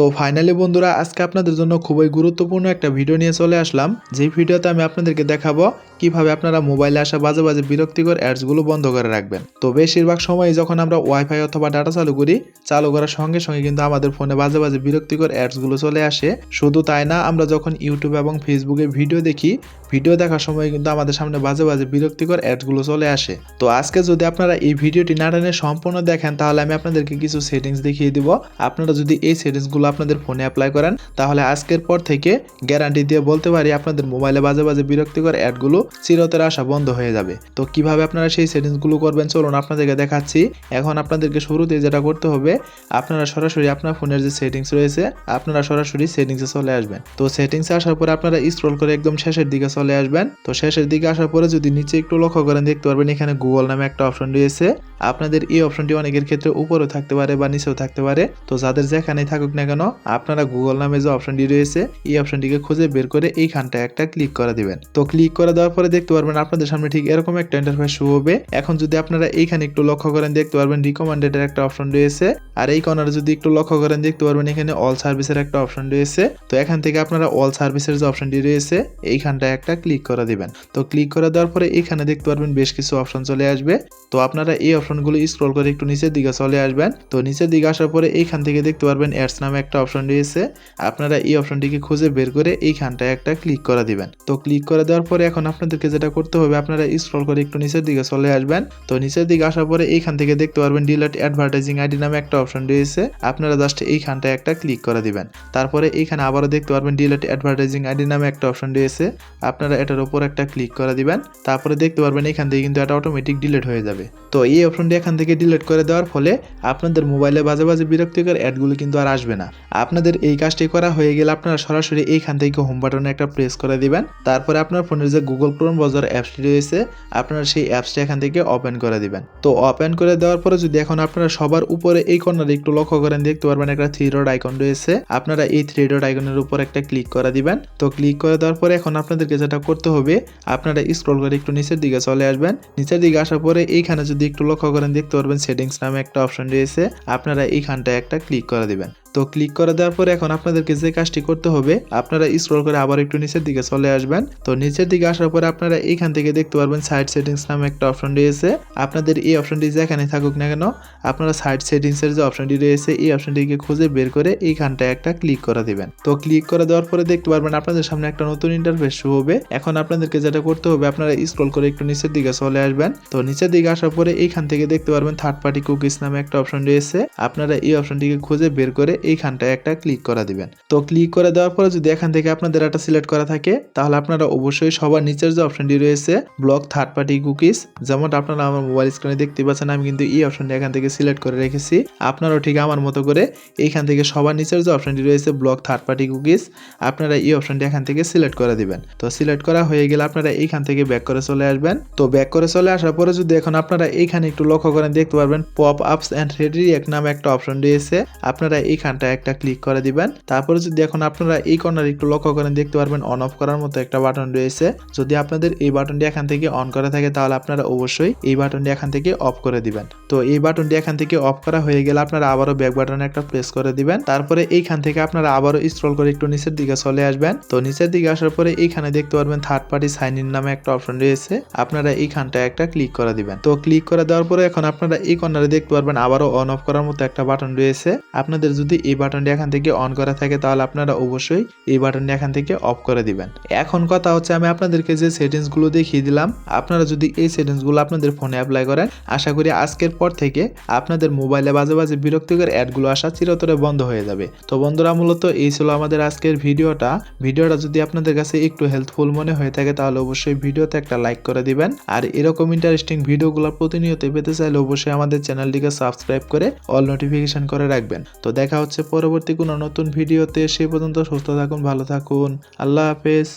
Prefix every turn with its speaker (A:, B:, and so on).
A: তো ফাইনালি বন্ধুরা, আজকে আপনাদের জন্য খুবই গুরুত্বপূর্ণ একটা ভিডিও নিয়ে চলে আসলাম। যে ভিডিওতে আমি আপনাদেরকে দেখাবো কীভাবে আপনারা মোবাইলে আসা বাজে বাজে বিরক্তিকর অ্যাডসগুলো বন্ধ করে রাখবেন? তো বেশিরভাগ সময় যখন আমরা ওয়াইফাই অথবা ডাটা চালু করি, চালু করার সঙ্গে সঙ্গে কিন্তু আমাদের ফোনে বাজে বাজে বিরক্তিকর অ্যাডসগুলো চলে আসে। শুধু তাই না, আমরা যখন ইউটিউব এবং ফেসবুকে ভিডিও দেখি, ভিডিও দেখার সময় কিন্তু আমাদের সামনে বাজে বাজে বিরক্তিকর অ্যাডসগুলো চলে আসে। তো আজকে যদি আপনারা এই ভিডিওটি না টেনে সম্পূর্ণ দেখেন, তাহলে আমি আপনাদেরকে কিছু সেটিংস দেখিয়ে দিব। আপনারা যদি এই সেটিংসগুলো আপনাদের ফোনে অ্যাপ্লাই করেন, তাহলে আজকের পর থেকে গ্যারান্টি দিয়ে বলতে পারি আপনাদের মোবাইলে বাজে বাজে বিরক্তিকর অ্যাডগুলো চিরতরে আসা বন্ধ হয়ে যাবে। তো কীভাবে আপনারা সেই সেটিংসগুলো করবেন? চলুন আপনাদেরকে দেখাচ্ছি। এখন আপনাদেরকে শুরুতে যেটা করতে হবে, আপনারা সরাসরি আপনার ফোনের যে সেটিংস রয়েছে, আপনারা সরাসরি সেটিংসে চলে আসবেন। তো সেটিংসে আসার পরে আপনারা স্ক্রল করে একদম শেষের দিকে চলে আসবেন। তো শেষের দিকে আসার পরে যদি নিচে একটু লক্ষ্য করেন, দেখতে পারবেন এখানে গুগল নামে একটা অপশন রয়েছে। আপনাদের এই অপশনটি অনেকের ক্ষেত্রে উপরেও থাকতে পারে বা নিচেও থাকতে পারে। তো যাদের যেখানেই থাকুক না কেন, আপনারা গুগল নামে যে অপশনটি রয়েছে, এই অপশনটিকে খুঁজে বের করে এইখানটা একটা ক্লিক করে দিবেন। তো ক্লিক করে দেওয়ার পরে দেখতে পারবেন আপনাদের সামনে ঠিক এরকম একটা ইন্টারফেস শো হবে। এখন যদি আপনারা এইখানে একটু লক্ষ্য করেন, দেখতে পারবেন রিকমেন্ডেড এর একটা অপশন রয়েছে। আর এই কর্নারে যদি একটু লক্ষ্য করেন, দেখতে পারবেন এখানে অল সার্ভিসের একটা অপশন রয়েছে। তো এখান থেকে আপনারা অল সার্ভিসের যে অপশনটি রয়েছে, এইখানটায় একটা ক্লিক করে দিবেন। তো ক্লিক করে দেওয়ার পরে এখানে দেখতে পারবেন বেশ কিছু অপশন চলে আসবে। তো আপনারা এই অপশনগুলো স্ক্রল করে একটু নিচের দিকে চলে আসবেন। তো নিচের দিকে আসার পরে এইখান থেকে দেখতে পারবেন অ্যাডস নামে একটা অপশন রয়েছে। আপনারা এই অপশনটিকে খুঁজে বের করে এইখানটায় একটা ক্লিক করে দিবেন। তো ক্লিক করে দেওয়ার পরে এখন আপনাদেরকে যেটা করতে হবে, আপনারা স্ক্রল করে একটু নিচের দিকে চলে আসবেন। তো নিচের দিকে আসার পরে এইখান থেকে দেখতে পারবেন ডিলেট অ্যাডভার্টাইজিং আইডি নামে একটা অপশন রয়েছে। আপনারা জাস্ট এইখানটায় একটা ক্লিক করে দিবেন। তারপরে এইখানে আবারও দেখতে পারবেন ডিলেট অ্যাডভার্টাইজিং আইডি নামে একটা অপশন রয়েছে। আপনারা এটার উপর একটা ক্লিক করে দিবেন। তারপরে দেখতে পারবেন এখান থেকে কিন্তু এটা অটোমেটিক ডিলিট হয়ে যাবে। তো এই অপশনটি এখান থেকে ডিলিট করে দেওয়ার ফলে আপনাদের মোবাইলে বাজে বাজে বিরক্তিকর অ্যাডগুলো কিন্তু আর আসবে না। আপনাদের এই কাজটি করা হয়ে গেলে আপনারা সরাসরি এইখান থেকে হোম বাটনে একটা প্রেস করে দিবেন। তারপরে আপনার ফোনের যে গুগল ক্রোম ব্রাউজার অ্যাপসটি রয়েছে, আপনারা সেই অ্যাপসটি এখান থেকে ওপেন করে দিবেন। তো ওপেন করে দেওয়ার পরে যদি এখন আপনারা সবার উপরে এই কর্নারে একটু লক্ষ্য করেন, দেখতে পারবেন একটা থ্রি ডট আইকন রয়েছে। আপনারা এই থ্রি ডট আইকনের উপর একটা ক্লিক করে দিবেন। তো ক্লিক করে দেওয়ার পরে এখন আপনাদেরকে যেটা করতে হবে, আপনারা স্ক্রল করে একটু নিচের দিকে চলে আসবেন। নিচের দিকে আসার পরে এইখানে যদি একটু লক্ষ্য করেন, দেখতে পারবেন সেটিংস নামে একটা অপশন রয়েছে। আপনারা এইখানটায় একটা ক্লিক করে দিবেন। তো ক্লিক করে দেওয়ার পরে এখন আপনাদেরকে যে কাজটি করতে হবে, আপনারা স্ক্রল করে আবার একটু নিচের দিকে চলে আসবেন। তো নিচের দিকে আসার পরে আপনারা এখান থেকে দেখতে পারবেন সাইড সেটিংস নামে একটা অপশন রয়েছে। আপনাদের এই অপশনটি যেখানে থাকুক না কেন, আপনারা সাইড সেটিংসের যে অপশনটি রয়েছে, এই অপশনটিকে খুঁজে বের করে এইখানটায় একটা ক্লিক করে দিবেন। তো ক্লিক করে দেওয়ার পরে দেখতে পারবেন আপনাদের সামনে একটা নতুন ইন্টারফেস শো হবে। এখন আপনাদেরকে যেটা করতে হবে, আপনারা স্ক্রল করে একটু নিচের দিকে চলে আসবেন। তো নিচের দিকে আসার পরে এইখান থেকে দেখতে পারবেন থার্ড পার্টি কুকিজ নামে একটা অপশন রয়েছে। আপনারা এই অপশনটিকে খুঁজে বের করে এইখানটায় একটা ক্লিক করা দিবেন। তো ক্লিক করে দেওয়ার পরে যদি এখান থেকে আপনাদের একটা সিলেক্ট করা থাকে, তাহলে আপনারা অবশ্যই সবার নিচের যে অপশনটি রয়েছে ব্লক থার্ড পার্টি কুকিজ যেমন আপনারা আমার মোবাইল স্ক্রিনে দেখতে পাচ্ছেন, আমি কিন্তু এই অপশনটি এখান থেকে সিলেক্ট করে রেখেছি। আপনারাও ঠিক আমার মতো করে এইখান থেকে সবার নিচের যে অপশনটি রয়েছে ব্লক থার্ড পার্টি কুকিজ আপনারা এই অপশনটি এখান থেকে সিলেক্ট করে দিবেন। তো সিলেক্ট করা হয়ে গেলে আপনারা এইখান থেকে ব্যাক করে চলে আসবেন। তো ব্যাক করে চলে আসার পরে যদি এখন আপনারা এইখানে একটু লক্ষ্য করেন, দেখতে পারবেন পপ আপস অ্যান্ড রেডি এক নামে একটা অপশন রয়েছে। আপনারা এইখানটা একটা ক্লিক করে দিবেন। তারপরে যদি এখন আপনারা এই কর্নার একটু লক্ষ্য করেন, দেখতে পারবেন অন অফ করার মতো একটা বাটন রয়েছে। যদি আপনাদের এই বাটনটি এখান থেকে অন করা থাকে, তাহলে আপনারা অবশ্যই এই বাটনটি এখান থেকে অফ করে দিবেন। তো এই বাটনটি এখান থেকে অফ করা হয়ে গেলে আপনারা আবারও ব্যাক বাটনে একটা প্রেস করে দিবেন। তারপরে এইখান থেকে আপনারা আবারও স্ক্রল করে একটু নিচের দিকে চলে আসবেন। তো নিচের দিকে আসার পরে এইখানে দেখতে পারবেন থার্ড পার্টি সাইন ইন নামে একটা অপশন রয়েছে। আপনারা এইখানটা একটা ক্লিক করে দিবেন। তো ক্লিক করে দেওয়ার পরে এখন আপনারা এই কর্নারে দেখতে পারবেন আবারও অন অফ করার মতো একটা বাটন রয়েছে। আপনাদের যদি এই বাটনটি এখান থেকে অন করা থাকে, তাহলে আপনারা অবশ্যই এই বাটনটি এখান থেকে অফ করে দিবেন। এখন কথা হচ্ছে, আমি আপনাদেরকে যে সেটিংসগুলো দেখিয়ে দিলাম, আপনারা যদি এই সেটিংসগুলো আপনাদের ফোনে অ্যাপ্লাই করেন, আশা করি আজকের পর থেকে আপনাদের মোবাইলে বাজে বাজে বিরক্তিকর অ্যাডগুলো আসা চিরতরে বন্ধ হয়ে যাবে। তো বন্ধুরা, মূলত এই ছিল আমাদের আজকের ভিডিওটা। ভিডিওটা যদি আপনাদের কাছে একটু হেল্পফুল মনে হয়ে থাকে, তাহলে অবশ্যই ভিডিওতে একটা লাইক করে দিবেন। আর এরকম ইন্টারেস্টিং ভিডিওগুলো প্রতিনিয়ত পেতে চাইলে অবশ্যই আমাদের চ্যানেলটিকে সাবস্ক্রাইব করে অল নোটিফিকেশন করে রাখবেন। তো দেখা হচ্ছে পরবর্তী কোনো নতুন ভিডিওতে সেই পর্যন্ত সুস্থ থাকুন ভালো থাকুন। আল্লাহ হাফেজ।